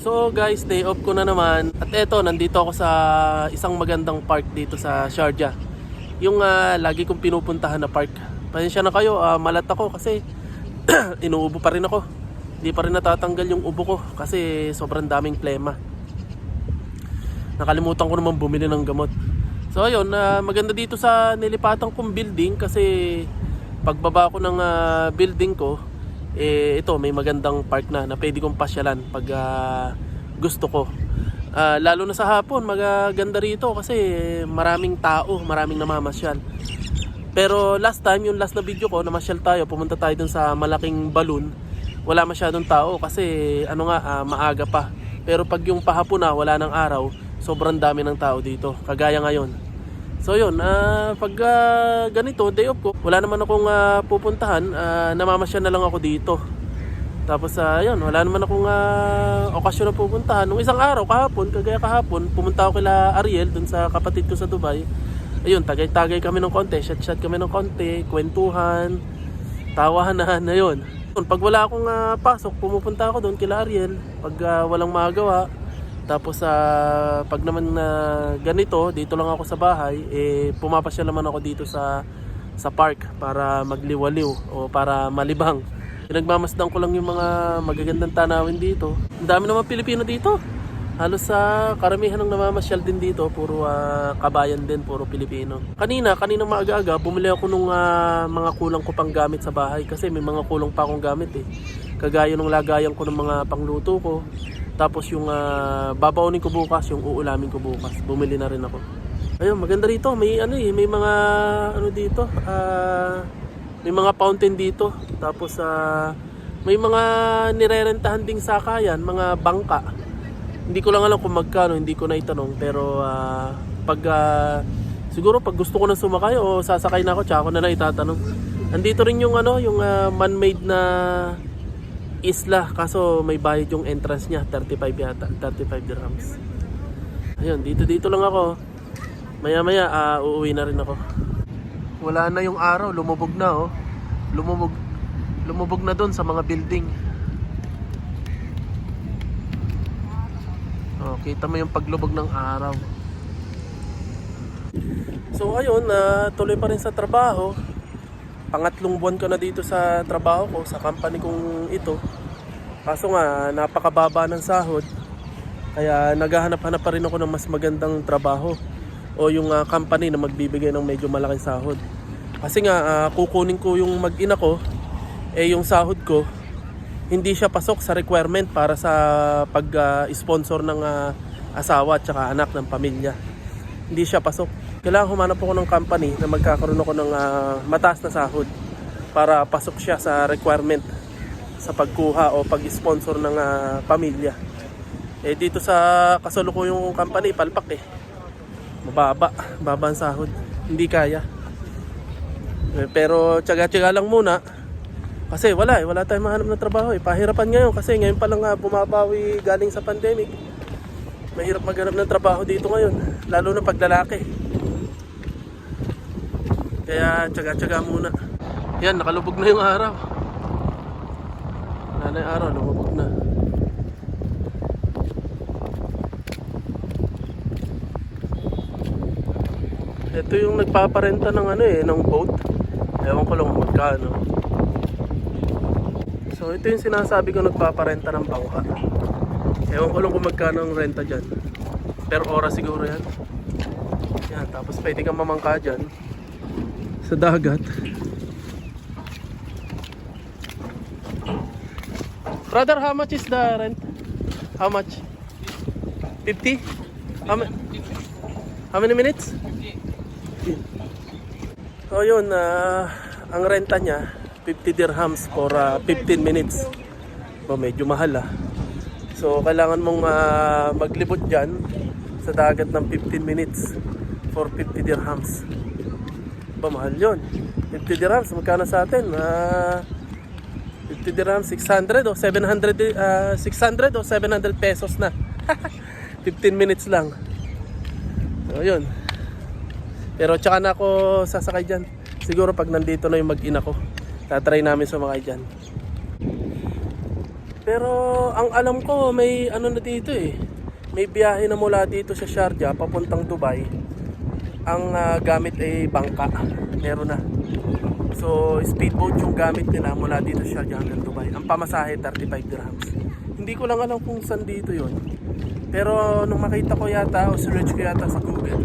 So guys, day off ko na naman. At eto, nandito ako sa isang magandang park dito sa Sharjah. Yung ah, lagi kong pinupuntahan na park. Pasensya na kayo, ah, malat ako kasi inuubo pa rin ako. Hindi pa rin natatanggal yung ubo ko kasi sobrang daming plema. Nakalimutan ko naman bumili ng gamot. So ayun, ah, maganda dito sa nilipatan kong building kasi pagbaba ko ng ah, building ko, eh ito may magandang park na na pwede kong pasyalan pag ah, gusto ko. Ah, lalo na sa hapon, magaganda rito kasi maraming tao, maraming namamasyal. Pero last time, yung last na video ko, namasyal tayo, pumunta tayo dun sa malaking balloon. Wala masyadong tao kasi ano nga, ah, maaga pa. Pero pag yung pahapon na, wala ng araw, sobrang dami ng tao dito. Kagaya ngayon. So yun, ah, pag ah, ganito, day off ko, wala naman akong ah, pupuntahan, ah, namamasyal na lang ako dito. Tapos ah, yun, wala naman akong ah, okasyon na pupuntahan. Nung isang araw, kahapon, kagaya kahapon, pumunta ako kila Ariel dun sa kapatid ko sa Dubai. Ayun, tagay-tagay kami ng konti, chat-chat kami ng konti, kwentuhan, tawanan, ayun. Yun, Pag wala akong ah, pasok, pumupunta ako doon kila Ariel. Pag ah, walang magawa, tapos sa pag naman na ganito, dito lang ako sa bahay, eh pumapasya naman ako dito sa sa park para magliwaliw o para malibang. Pinagmamasdan ko lang yung mga magagandang tanawin dito. Ang dami naman Pilipino dito. Halos sa karamihan ng namamasyal din dito, puro ah, kabayan din, puro Pilipino. Kanina, kanina maaga-aga, bumili ako nung ah, mga kulang ko pang gamit sa bahay kasi may mga kulang pa akong gamit eh. Kagaya nung lagayan ko ng mga pangluto ko. Tapos yung uh, babaunin ko bukas, yung uulamin ko bukas. Bumili na rin ako. Ayun, maganda rito. May ano eh, may mga ano dito, ah, may mga fountain dito. Tapos ah, may mga nirerentahan ding sakayan, mga bangka. Hindi ko lang alam kung magkano, hindi ko na itanong. Pero ah, pag ah, siguro pag gusto ko na sumakay o sasakay na ako, tsaka ko na lang itatanong. Andito rin yung ano, yung ah, man-made na isla. Kaso may bayad yung entrance niya 35 yata 35 dirhams. Ayun dito dito lang ako. Maya maya ah, uuwi na rin ako. Wala na yung araw lumubog na oh. Lumubog lumubog na doon sa mga building. Oh kita mo yung paglubog ng araw. So ayun na tuloy pa rin sa trabaho pangatlong buwan ko na dito sa trabaho ko, sa company kong ito. Kaso nga, napakababa ng sahod. Kaya naghahanap-hanap pa rin ako ng mas magandang trabaho o yung ah, company na magbibigay ng medyo malaking sahod. Kasi nga, ah, kukunin ko yung mag-ina ko, eh yung sahod ko, hindi siya pasok sa requirement para sa pag-sponsor ng ah, asawa at saka anak ng pamilya. Hindi siya pasok kailangan humanap ako ng company na magkakaroon ako ng ah, mataas na sahod para pasok siya sa requirement sa pagkuha o pag-sponsor ng ah, pamilya. Eh dito sa kasalukuyang company, palpak eh. Mababa, baba ang sahod. Hindi kaya. Eh, pero tiyaga-tiyaga lang muna. Kasi wala eh, wala tayong mahanap ng trabaho eh. Pahirapan ngayon kasi ngayon pa lang ah, bumabawi galing sa pandemic. Mahirap maghanap ng trabaho dito ngayon, lalo na pag lalaki. Kaya tsaga-tsaga muna. Yan, nakalubog na yung araw. Wala na yung araw, lumubog na. Ito yung nagpaparenta ng ano eh, ng boat. Ewan ko lang magkano. So ito yung sinasabi ko nagpaparenta ng bangka. Ewan ko lang kung magkano ang renta dyan. Per oras siguro yan. Yan, tapos pwede kang mamangka dyan sa dagat. Brother, how much is the rent? How much? 50? How, ma- how many minutes? So yun, ah, ang renta niya 50 dirhams for ah, 15 minutes. So medyo mahal ah. So kailangan mong ah, maglibot dyan sa dagat ng 15 minutes for 50 dirhams. Ba, mahal yun. 50 dirhams, magkano sa atin? Ah, 50 dirhams, 600 o 700, di- ah, 600 o 700 pesos na. 15 minutes lang. So, yun. Pero tsaka na ako sasakay dyan. Siguro pag nandito na yung mag-ina ko, tatry namin sumakay dyan. Pero ang alam ko may ano na dito eh. May biyahe na mula dito sa Sharjah papuntang Dubai. Ang ah, gamit ay bangka. Meron na. So speedboat yung gamit nila mula dito Sharjah hanggang Dubai. Ang pamasahe 35 dirhams. Hindi ko lang alam kung saan dito yon. Pero nung makita ko yata o search ko yata sa Google,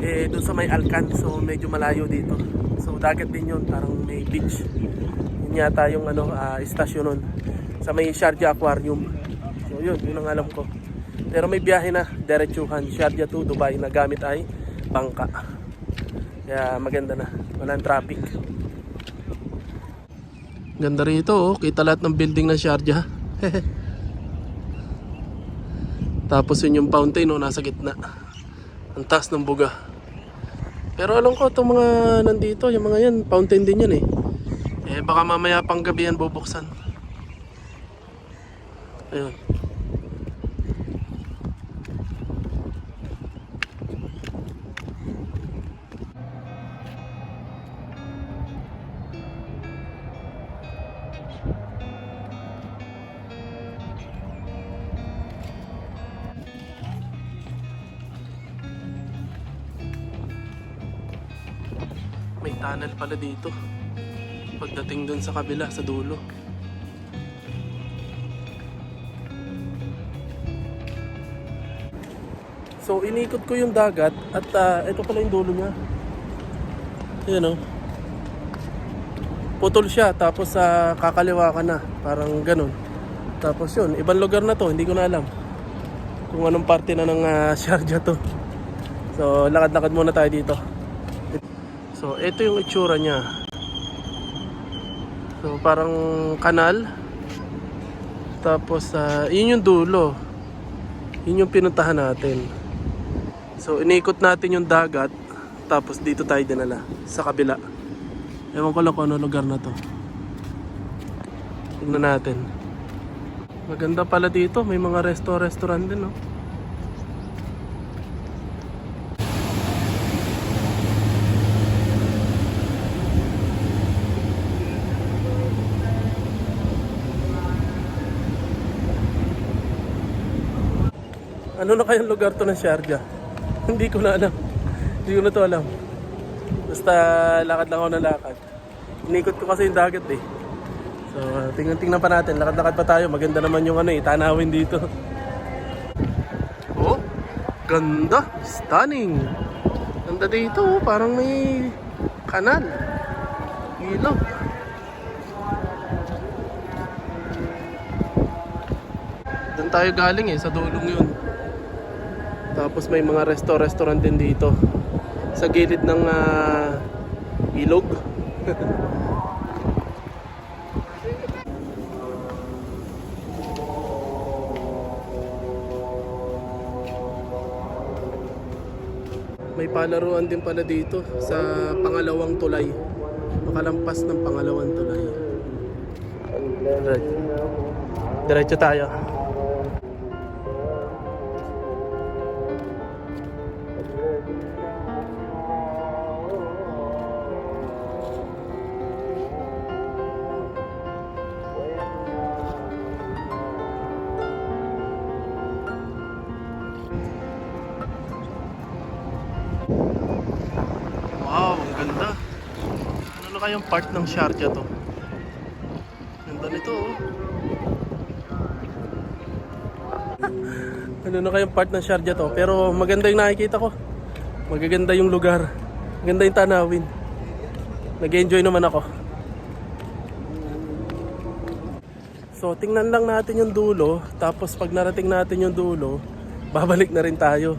eh doon sa may Alcan, so medyo malayo dito. So dagat din yun, parang may beach. Yun yata yung ano, ah, istasyon nun. Sa may Sharjah Aquarium. So yun, yun ang alam ko. Pero may biyahe na, diretsuhan, Sharjah to Dubai na gamit ay bangka. Kaya maganda na, walang traffic. Ganda rito oh, kita lahat ng building ng Sharjah. Tapos yun yung fountain oh, nasa gitna. Ang taas ng buga. Pero alam ko itong mga nandito, yung mga yan, fountain din yan eh. Eh baka mamaya pang gabi yan bubuksan. Ayun. Tunnel pala dito. Pagdating dun sa kabila, sa dulo. So inikot ko yung dagat at ah, ito pala yung dulo niya. Ayan o. Putol siya tapos sa kakaliwa ka na. Parang ganun. Tapos yun, ibang lugar na to, hindi ko na alam. Kung anong parte na ng ah, Sharjah to. So lakad-lakad muna tayo dito. So, ito yung itsura niya. So, parang kanal. Tapos, ah, yun yung dulo. Yun yung pinuntahan natin. So, inikot natin yung dagat. Tapos, dito tayo dinala. Sa kabila. Ewan ko lang kung ano lugar na to. Tignan natin. Maganda pala dito. May mga resto-restaurant din, no? Ano na kayang lugar to ng Sharjah? Hindi ko na alam. Hindi ko na to alam. Basta lakad lang ako ng lakad. Inikot ko kasi yung dagat eh. So, tingnan-tingnan pa natin. Lakad-lakad pa tayo. Maganda naman yung ano eh, tanawin dito. Oh, ganda. Stunning. Ganda dito. oh. Parang may kanal. Ilog. Doon tayo galing eh, sa dulong yun. Tapos may mga resto-restaurant din dito. Sa gilid ng ah, ilog. may palaruan din pala dito sa pangalawang tulay. Makalampas ng pangalawang tulay. Diretso, Diretso tayo. Ganda. Ano na kayang part ng Sharjah to? Ganda nito oh. ano na kayang part ng Sharjah to? Pero maganda yung nakikita ko. Magaganda yung lugar. Maganda yung tanawin. Nag-enjoy naman ako. So, tingnan lang natin yung dulo. Tapos pag narating natin yung dulo, babalik na rin tayo.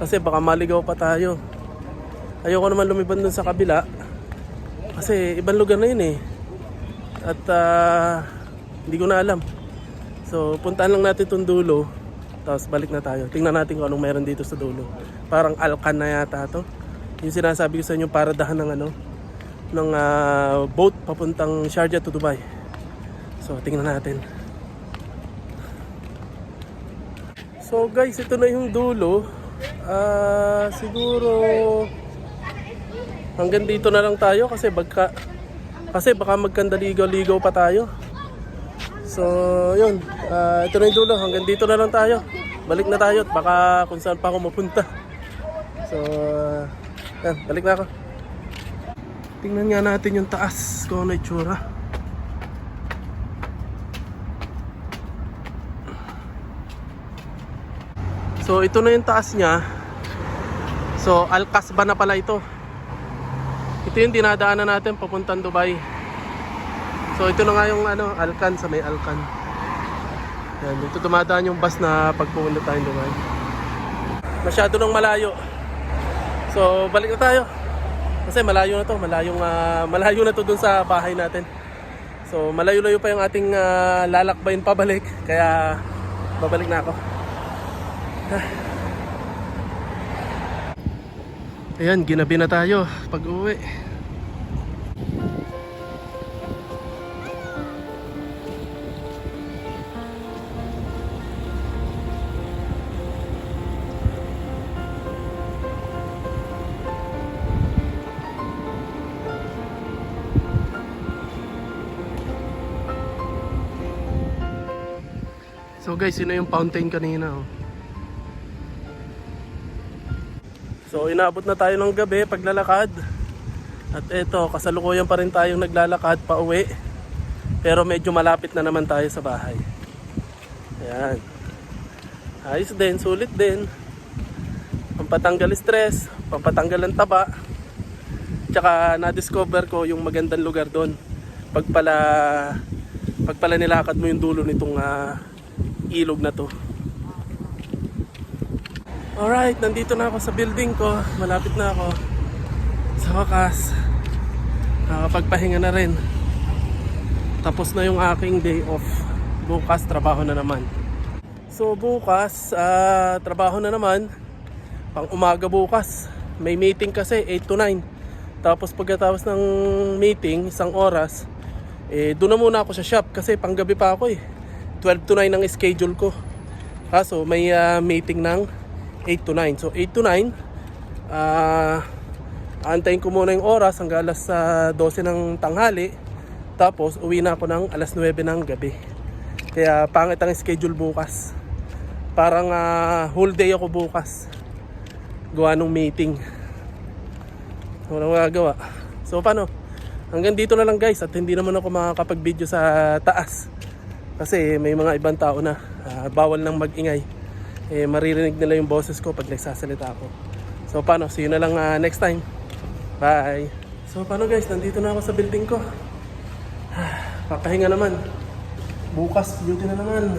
Kasi baka maligaw pa tayo. Ayoko naman lumiban dun sa kabila. Kasi ibang lugar na yun eh. At ah, hindi ko na alam. So puntahan lang natin itong dulo. Tapos balik na tayo. Tingnan natin kung anong meron dito sa dulo. Parang Alcan na yata to. Yung sinasabi ko sa inyo paradahan ng ano ng ah, boat papuntang Sharjah to Dubai. So tingnan natin. So guys, ito na yung dulo. Ah, siguro hanggang dito na lang tayo kasi baka kasi baka magkandaligaw-ligaw pa tayo. So, yun. Ah, ito na yung dulo. Hanggang dito na lang tayo. Balik na tayo at baka kung saan pa ako mapunta. So, ah, yan. Balik na ako. Tingnan nga natin yung taas kung ano itsura. So, ito na yung taas niya. So, Al-Kasba na pala ito. Ito yung dinadaanan natin papuntang Dubai. So, ito na nga yung ano, Alcan sa may Alcan. Yan, dito dumadaan yung bus na pagpupunta tayong Dubai. Masyado nang malayo. So, balik na tayo. Kasi malayo na to, malayong, ah, malayo na to dun sa bahay natin. So, malayo-layo pa yung ating ah, lalakbayin pabalik. Kaya, babalik na ako. Ayan, ginabi na tayo pag uwi. So guys, yun na yung fountain kanina. Oh. So inabot na tayo ng gabi paglalakad. At eto, kasalukuyan pa rin tayong naglalakad pa uwi. Pero medyo malapit na naman tayo sa bahay. Ayan. Ayos din, sulit din. Pampatanggal stress, pampatanggal ng taba. Tsaka na-discover ko yung magandang lugar doon. Pag pala, pag pala nilakad mo yung dulo nitong ah, ilog na to. Alright, nandito na ako sa building ko. Malapit na ako. Sa wakas, nakapagpahinga na rin. Tapos na yung aking day off. Bukas, trabaho na naman. So bukas, ah, trabaho na naman. Pang umaga bukas. May meeting kasi, 8 to 9. Tapos pagkatapos ng meeting, isang oras, eh, doon na muna ako sa shop kasi panggabi pa ako eh. 12 to 9 ang schedule ko. Kaso may ah, meeting ng 8 to 9. So 8 to 9, ah antayin ko muna yung oras hanggang alas ah, 12 ng tanghali. Tapos uwi na ako ng alas 9 ng gabi. Kaya pangit ang schedule bukas. Parang ah, whole day ako bukas. Gawa ng meeting. Walang magagawa. So paano? Hanggang dito na lang guys at hindi naman ako makakapag-video sa taas. Kasi may mga ibang tao na ah, bawal nang magingay. Eh, maririnig nila yung boses ko pag nagsasalita ako. So paano? See you na lang ah, next time. Bye! So paano guys? Nandito na ako sa building ko. Papahinga naman. Bukas, duty na naman.